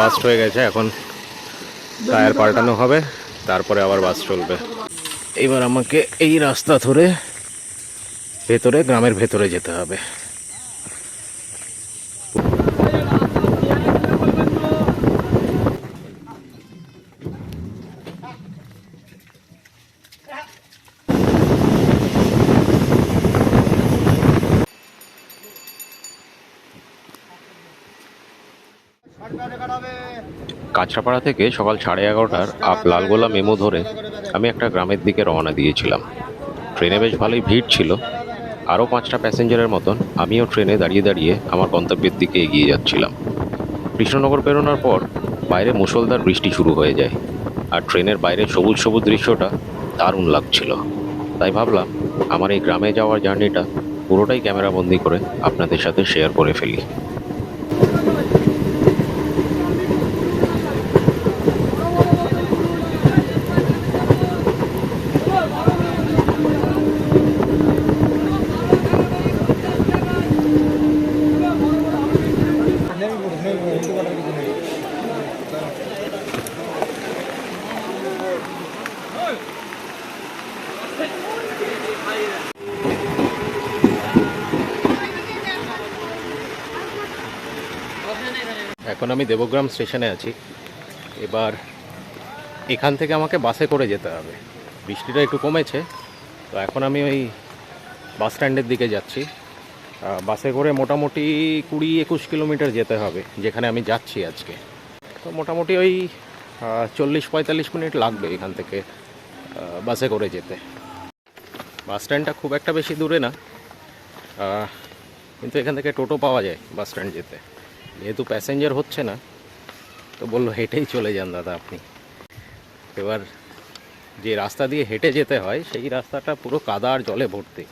Bast হয়ে গেছে, এখন টায়ার পাল্টানো হবে, তারপরে আবার বাস চলবে। এবার আমাকে এই রাস্তা ধরে ভেতরে, গ্রামের ভেতরে যেতে হবে। কাঁচরাপাড়া থেকে সকাল সাড়ে এগারোটার আপ লালগোলা মেমো ধরে আমি একটা গ্রামের দিকে রওনা দিয়েছিলাম। ট্রেনে বেশ ভালোই ভিড় ছিল। আরও পাঁচটা প্যাসেঞ্জারের মতন আমিও ট্রেনে দাঁড়িয়ে দাঁড়িয়ে আমার গন্তব্যের দিকে এগিয়ে যাচ্ছিলাম। কৃষ্ণনগর পেরোনোর পর বাইরে মুষলধার বৃষ্টি শুরু হয়ে যায় আর ট্রেনের বাইরে সবুজ সবুজ দৃশ্যটা দারুণ লাগছিল। তাই ভাবলাম, আমার এই গ্রামে যাওয়ার জার্নিটা পুরোটাই ক্যামেরাবন্দি করে আপনাদের সাথে শেয়ার করে ফেলি। এখন আমি দেবগ্রাম স্টেশনে আছি। এবার এখান থেকে আমাকে বাসে করে যেতে হবে। বৃষ্টিটা একটু কমেছে, তো এখন আমি ওই বাস স্ট্যান্ডের দিকে যাচ্ছি। বাসে করে মোটামুটি কুড়ি একুশ কিলোমিটার যেতে হবে, যেখানে আমি যাচ্ছি আজকে। তো মোটামুটি ওই চল্লিশ পঁয়তাল্লিশ মিনিট লাগবে এখান থেকে বাসে করে যেতে। বাস স্ট্যান্ডটা খুব একটা বেশি দূরে না কিন্তু এখান থেকে টোটো পাওয়া যায় বাস স্ট্যান্ড যেতে। যেহেতু প্যাসেঞ্জার হচ্ছে না, তো বলল, হেঁটেই চলে যান দাদা আপনি। এবার যে রাস্তা দিয়ে হেঁটে যেতে হয়, সেই রাস্তাটা পুরো কাদা আর জলে ভর্তি।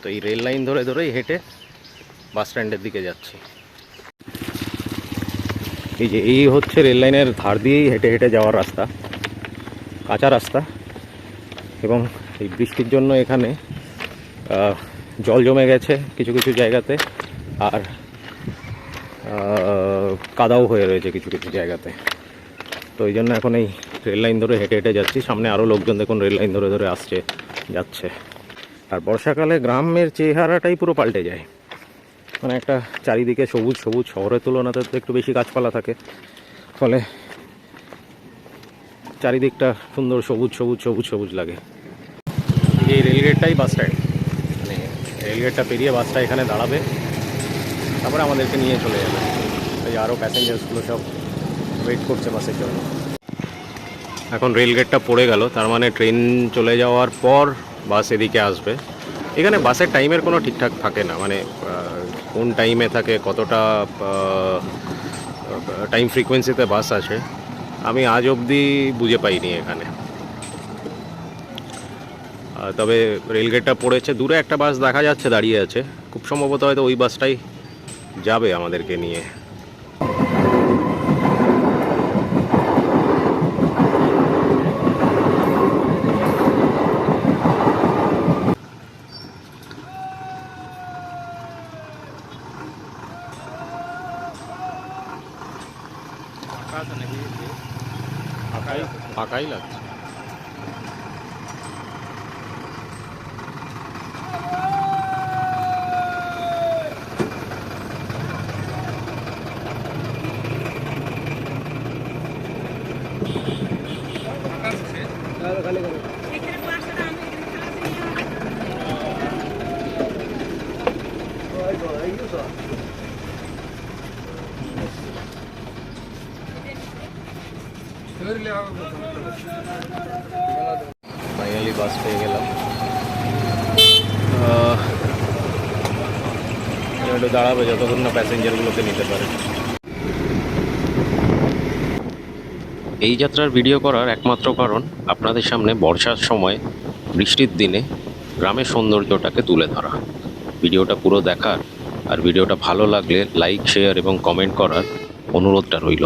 তো এই রেল লাইন ধরে ধরেই হেঁটে বাস স্ট্যান্ডের দিকে যাচ্ছি। এই যে, এই হচ্ছে রেল লাইনের ধার দিয়েই হেঁটে হেঁটে যাওয়ার রাস্তা। কাঁচা রাস্তা। এবং এই বৃষ্টির জন্য এখানে জল জমে গেছে কিছু কিছু জায়গাতে। আর কাদাও হয়ে রয়েছে কিছু কিছু জায়গাতে। তো ওই জন্য এখন এই রেল লাইন ধরে হেঁটে হেঁটে যাচ্ছি। সামনে আরও লোকজন দেখুন রেল লাইন ধরে ধরে আসছে, যাচ্ছে। আর বর্ষাকালে গ্রামের চেহারাটাই পুরো পাল্টে যায়। মানে একটা চারিদিকে সবুজ সবুজ শহরের তুলনাতে তো একটু বেশি গাছপালা থাকে। ফলে চারিদিকটা সুন্দর সবুজ সবুজ সবুজ সবুজ লাগে। এই রেলগেটটাই বাস স্ট্যান্ড মানে রেলগেটটা পেরিয়ে বাসটা এখানে দাঁড়াবে। তারপরে আমাদেরকে নিয়ে চলে যাবে। ওই আরও প্যাসেঞ্জার্সগুলো সব ওয়েট করছে বাসের জন্য। এখন রেলগেটটা পড়ে গেল, তার মানে ট্রেন চলে যাওয়ার পর বাস এদিকে আসবে। এখানে বাসের টাইমের কোনো ঠিকঠাক থাকে না মানে কোন টাইমে থাকে, কতটা টাইম ফ্রিকোয়েন্সিতে বাস আছে আমি আজ অবধি বুঝে পাইনি এখানে। তবে রেলগেটটা পড়েছে, দূরে একটা বাস দেখা যাচ্ছে, দাঁড়িয়ে আছে। খুব সম্ভবত হয়তো ওই বাসটাই যাবে আমাদেরকে নিয়ে। ফাঁকাই লাগছে। ফাইনালি বাস পেয়ে গেলাম। একটু দাঁড়াবে যতক্ষণ না প্যাসেঞ্জারগুলোকে নিতে পারে। এই যাত্রার ভিডিও করার একমাত্র কারণ আপনাদের সামনে বর্ষার সময়, বৃষ্টির দিনে গ্রামের সৌন্দর্যটাকে তুলে ধরা। ভিডিওটা পুরো দেখার আর ভিডিওটা ভালো লাগলে লাইক, শেয়ার এবং কমেন্ট করার অনুরোধটা রইল।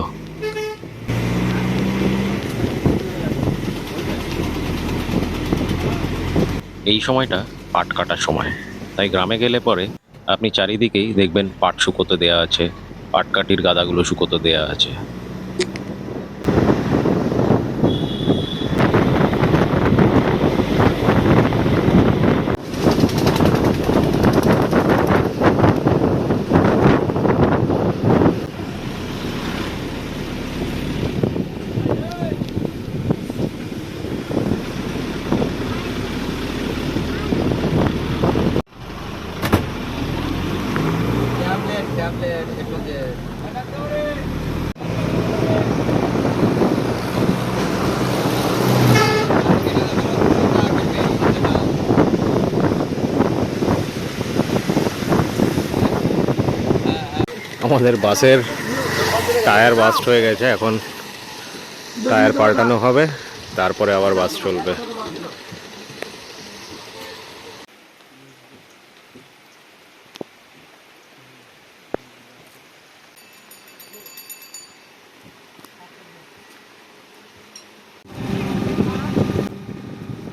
এই সময়টা পাট কাটার সময়। তাই গ্রামে গেলে পরে আপনি চারিদিকেই দেখবেন পাট শুকোতে দেয়া আছে পাটকাঠির গাদাগুলো শুকোতে দেয়া আছে। আমাদের বাসের টায়ার বাস্ট হয়ে গেছে, এখন টায়ার পাল্টানো হবে, তারপরে আবার বাস চলবে।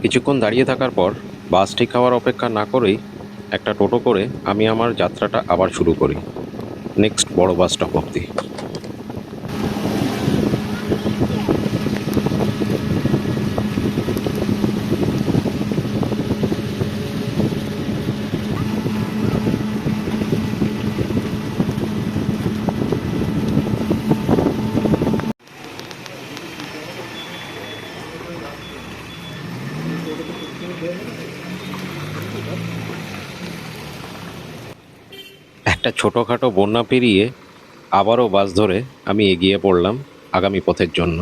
কিছুক্ষণ দাঁড়িয়ে থাকার পর বাস ঠিক হওয়ার অপেক্ষা না করেই একটা টোটো করে আমি আমার যাত্রাটা আবার শুরু করি। নেক্সট বড় বাস স্টপ অবধি একটা ছোটোখাটো বন্যা পেরিয়ে আবারও বাস ধরে আমি এগিয়ে পড়লাম আগামী পথের জন্য।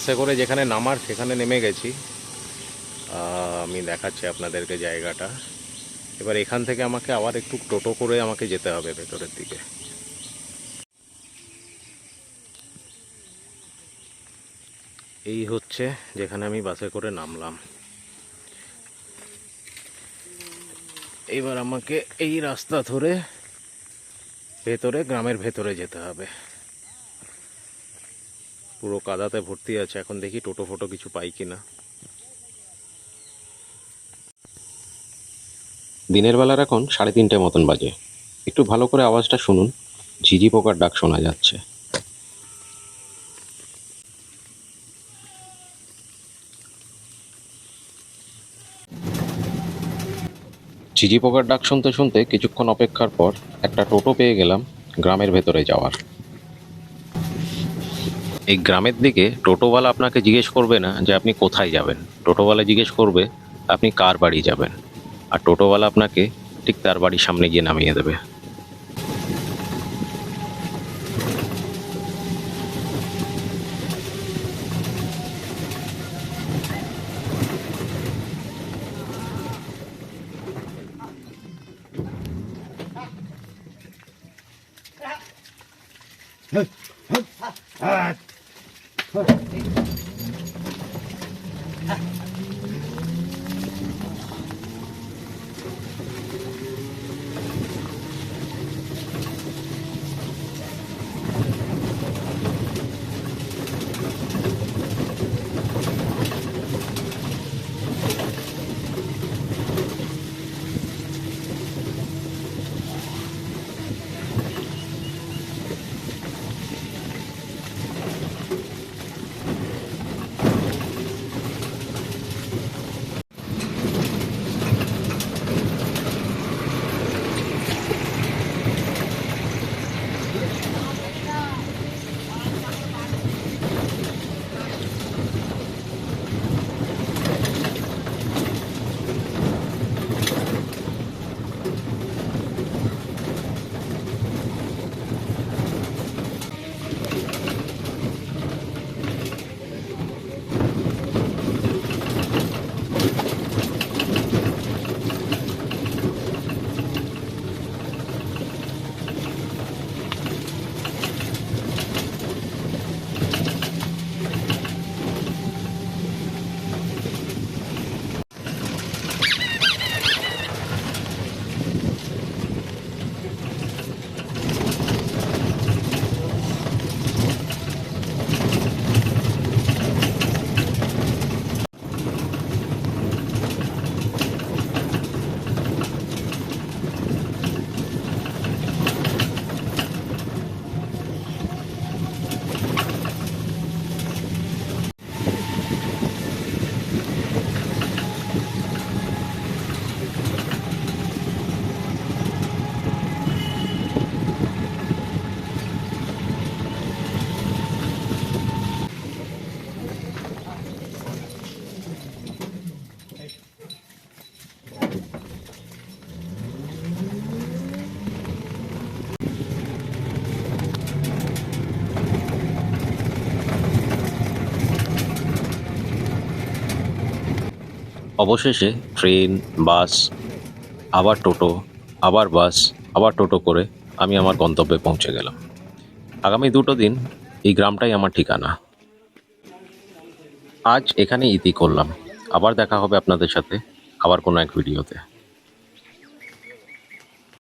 বাসে করে যেখানে নামার সেখানে নেমে গেছি। আমি দেখাচ্ছি আপনাদেরকে জায়গাটা। এবার এখান থেকে আমাকে আবার একটু টোটো করে আমাকে যেতে হবে ভেতরের দিকে। এই হচ্ছে যেখানে আমি বাসে করে নামলাম। এইবার আমাকে এই রাস্তা ধরে ভেতরে, গ্রামের ভেতরে যেতে হবে। পুরো কাদাতে ভর্তি আছে। এখন দেখি টোটো ফোটো কিছু পাই কিনা। দিনের বেলার এখন সাড়ে তিনটে মতন বাজে। একটু ভালো করে আওয়াজটা শুনুন, ঝিঝি পোকার ডাক শোনা যাচ্ছে। ঝিঝি পোকার ডাক শুনতে শুনতে কিছুক্ষণ অপেক্ষার পর একটা টোটো পেয়ে গেলাম গ্রামের ভেতরে যাওয়ার। এই গ্রামের দিকে টোটোওয়ালা আপনাকে জিজ্ঞেস করবে না যে আপনি কোথায় যাবেন। টোটোওয়ালা জিজ্ঞেস করবে, আপনি কার বাড়ি যাবেন? আর টোটোওয়ালা আপনাকে ঠিক তার বাড়ির সামনে গিয়ে নামিয়ে দেবে। হ্যাঁ. Huh. অবশেষে ট্রেন, বাস, আবার টোটো, আবার বাস, আবার টোটো করে আমি আমার গন্তব্যে পৌঁছে গেলাম। আগামী দুটো দিন এই গ্রামটাই আমার ঠিকানা। আজ এখানে ইতি করলাম। আবার দেখা হবে আপনাদের সাথে আবার কোনো এক ভিডিওতে।